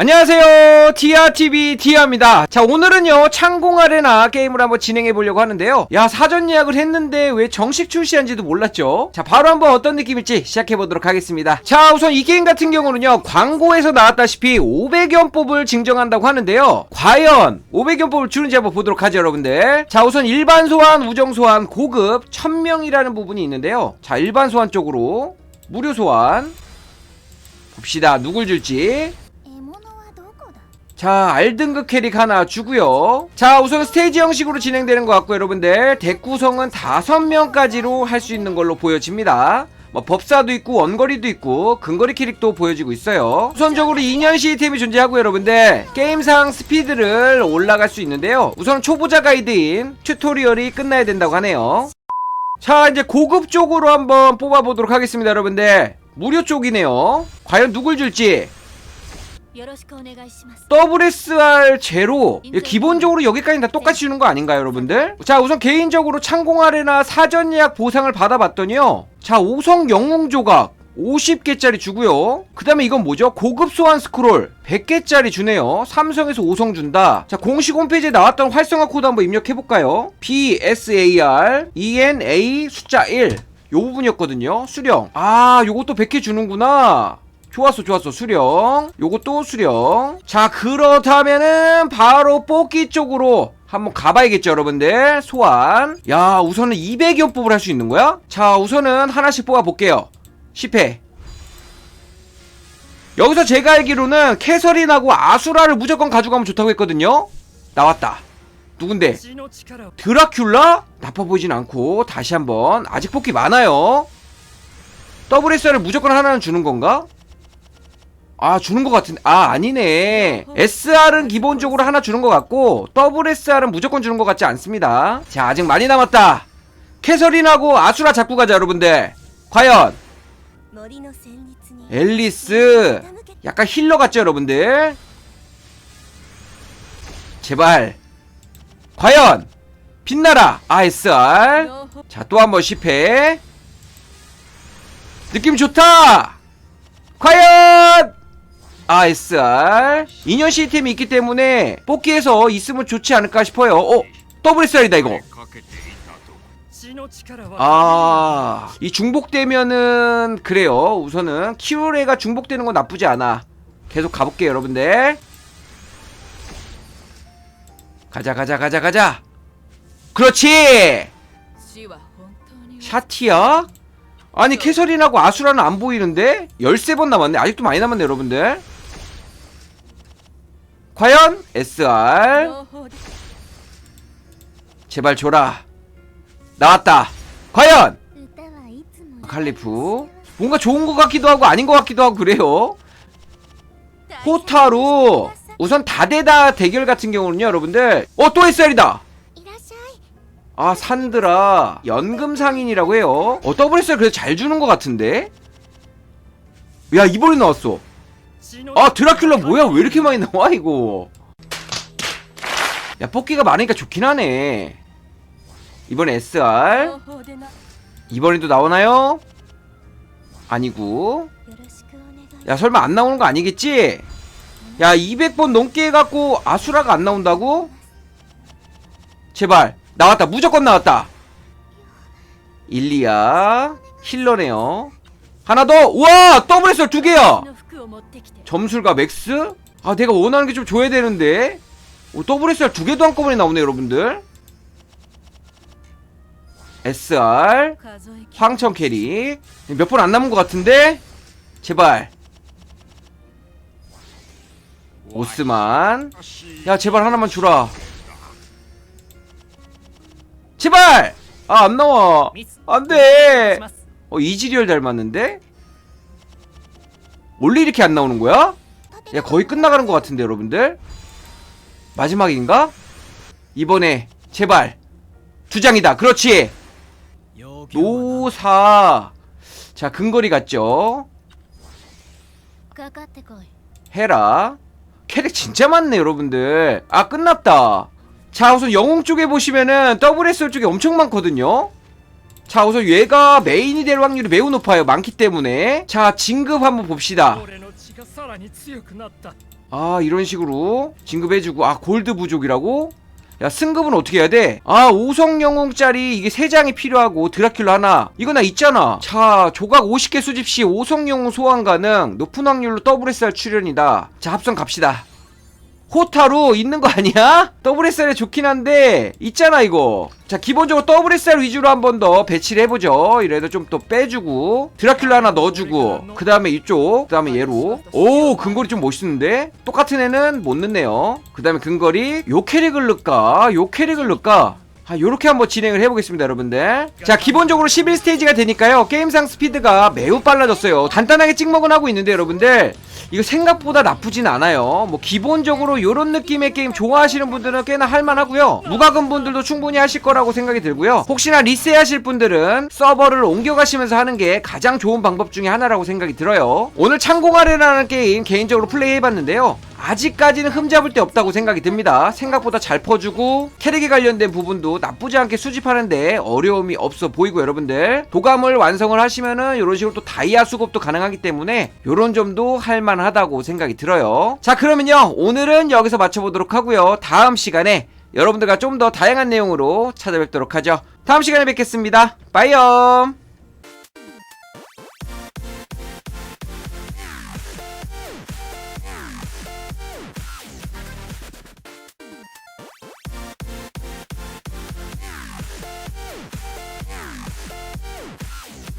안녕하세요. 디아TV 디아입니다. 자 오늘은요 창공 아레나 게임을 한번 진행해 보려고 하는데요. 야 사전 예약을 했는데 왜 정식 출시한지도 몰랐죠? 자 바로 한번 어떤 느낌일지 시작해 보도록 하겠습니다. 자 우선 이 게임 같은 경우는요 광고에서 나왔다시피 500연법을 증정한다고 하는데요. 과연 500연법을 주는지 한번 보도록 하죠 여러분들. 자 우선 일반 소환 우정 소환 고급 1000명이라는 부분이 있는데요. 자 일반 소환 쪽으로 무료 소환. 봅시다. 누굴 줄지. 자, R등급 캐릭 하나 주고요. 자, 우선 스테이지 형식으로 진행되는 것 같고 여러분들 덱 구성은 5명까지로 할 수 있는 걸로 보여집니다. 뭐 법사도 있고 원거리도 있고 근거리 캐릭도 보여지고 있어요. 우선적으로 2년 시스템이 존재하고 여러분들 게임상 스피드를 올라갈 수 있는데요. 우선 초보자 가이드인 튜토리얼이 끝나야 된다고 하네요. 자, 이제 고급 쪽으로 한번 뽑아보도록 하겠습니다, 여러분들. 무료 쪽이네요. 과연 누굴 줄지. WSR 제로 예, 기본적으로 여기까지 다 똑같이 주는 거 아닌가요 여러분들? 자 우선 개인적으로 창공 아레나 사전 예약 보상을 받아봤더니요. 자 5성 영웅 조각 50개짜리 주고요. 그 다음에 이건 뭐죠? 고급 소환 스크롤 100개짜리 주네요. 삼성에서 5성 준다. 자 공식 홈페이지에 나왔던 활성화 코드 한번 입력해볼까요? BSAR ENA 숫자 1 요 부분이었거든요. 수령. 아 요것도 100개 주는구나 좋았어 좋았어. 수령. 요것도 수령. 자 그렇다면은 바로 뽑기 쪽으로 한번 가봐야겠죠 여러분들. 소환. 야 우선은 200여 뽑을 할 수 있는 거야? 자 우선은 하나씩 뽑아볼게요. 10회. 여기서 제가 알기로는 캐서린하고 아수라를 무조건 가져가면 좋다고 했거든요. 나왔다. 누군데? 드라큘라? 나빠 보이진 않고 다시 한번. 아직 뽑기 많아요. 더블 에스를 무조건 하나는 주는 건가? 아 주는 것 같은데. 아 아니네. SR은 기본적으로 하나 주는 것 같고 WSR은 무조건 주는 것 같지 않습니다. 자 아직 많이 남았다. 캐서린하고 아수라 잡고 가자 여러분들. 과연. 앨리스. 약간 힐러 같죠 여러분들? 제발. 과연. 빛나라. 아, ASR 자 또 한 번 실패. 느낌 좋다. 과연. ASR 인연 시스템이 있기 때문에 뽑기에서 있으면 좋지 않을까 싶어요 어? 더블 SR이다 이거 아, 이 중복되면은 그래요. 우선은 키로레가 중복되는 건 나쁘지 않아. 계속 가볼게요, 여러분들. 가자, 가자, 가자, 가자. 그렇지. 샤티야? 아니 캐서린하고 아수라는 안 보이는데 13번 남았네. 아직도 많이 남았네, 여러분들. 과연 SR 제발 줘라. 나왔다. 과연 칼리프. 뭔가 좋은 것 같기도 하고 아닌 것 같기도 하고 그래요. 호타로 우선 다대다 대결 같은 경우는요 여러분들. 어 또 SR이다. 아 산드라. 연금상인이라고 해요. 어 WSR 그래도 잘 주는 것 같은데? 야 이번에 나왔어. 아 드라큘라 뭐야? 왜 이렇게 많이 나와 이거? 야 뽑기가 많으니까 좋긴 하네. 이번에 SR 이번에도 나오나요? 아니고. 야 설마 안 나오는 거 아니겠지? 야 200번 넘게 해갖고 아수라가 안 나온다고? 제발. 나왔다. 무조건 나왔다. 일리아 힐러네요. 하나 더. 우와! 더블 SR 두 개야. 네, 점술가 맥스? 아 내가 원하는 게 좀 줘야 되는데. 오, WSR 두 개도 한꺼번에 나오네 여러분들. SR 황천 캐리. 몇 번 안 남은 것 같은데? 제발. 오스만. 야 제발 하나만 주라. 제발! 아 안 나와. 안돼. 어 이지리얼 닮았는데? 원래 이렇게 안 나오는 거야? 야 거의 끝나가는 것 같은데 여러분들? 마지막인가? 이번에 제발. 두 장이다. 그렇지. 노사. 자 근거리 같죠? 해라. 캐릭 진짜 많네 여러분들. 아 끝났다. 자 우선 영웅 쪽에 보시면은 WSL 쪽에 엄청 많거든요? 자 우선 얘가 메인이 될 확률이 매우 높아요. 많기 때문에. 자 진급 한번 봅시다. 아 이런 식으로 진급해주고 아 골드 부족이라고? 야 승급은 어떻게 해야 돼? 아 5성 영웅짜리 이게 3장이 필요하고 드라큘라 하나. 이거 나 있잖아. 자 조각 50개 수집 시 5성 영웅 소환 가능. 높은 확률로 WSR 출현이다. 자 합성 갑시다. 호타루 있는 거 아니야? WSR에 좋긴 한데 있잖아 이거 자 기본적으로 WSR 위주로 한 번 더 배치를 해보죠 이래도 좀 또 빼주고 드라큘라 하나 넣어주고 그 다음에 이쪽 그 다음에 얘로 오 근거리 좀 멋있는데 똑같은 애는 못 넣네요 그 다음에 근거리 요 캐릭을 넣을까 요 캐릭을 넣을까 아, 요렇게 한번 진행을 해보겠습니다, 여러분들. 자, 기본적으로 11스테이지가 되니까요, 게임상 스피드가 매우 빨라졌어요. 간단하게 찍먹은 하고 있는데, 여러분들. 이거 생각보다 나쁘진 않아요. 뭐, 기본적으로 요런 느낌의 게임 좋아하시는 분들은 꽤나 할만하고요. 무과금 분들도 충분히 하실 거라고 생각이 들고요. 혹시나 리세 하실 분들은 서버를 옮겨가시면서 하는 게 가장 좋은 방법 중에 하나라고 생각이 들어요. 오늘 창공아레라는 게임 개인적으로 플레이해봤는데요. 아직까지는 흠잡을 데 없다고 생각이 듭니다. 생각보다 잘 퍼주고 캐릭에 관련된 부분도 나쁘지 않게 수집하는데 어려움이 없어 보이고 여러분들 도감을 완성을 하시면은 이런 식으로 또 다이아 수급도 가능하기 때문에 이런 점도 할만하다고 생각이 들어요. 자 그러면요 오늘은 여기서 마쳐보도록 하고요. 다음 시간에 여러분들과 좀 더 다양한 내용으로 찾아뵙도록 하죠. 다음 시간에 뵙겠습니다. 빠이염.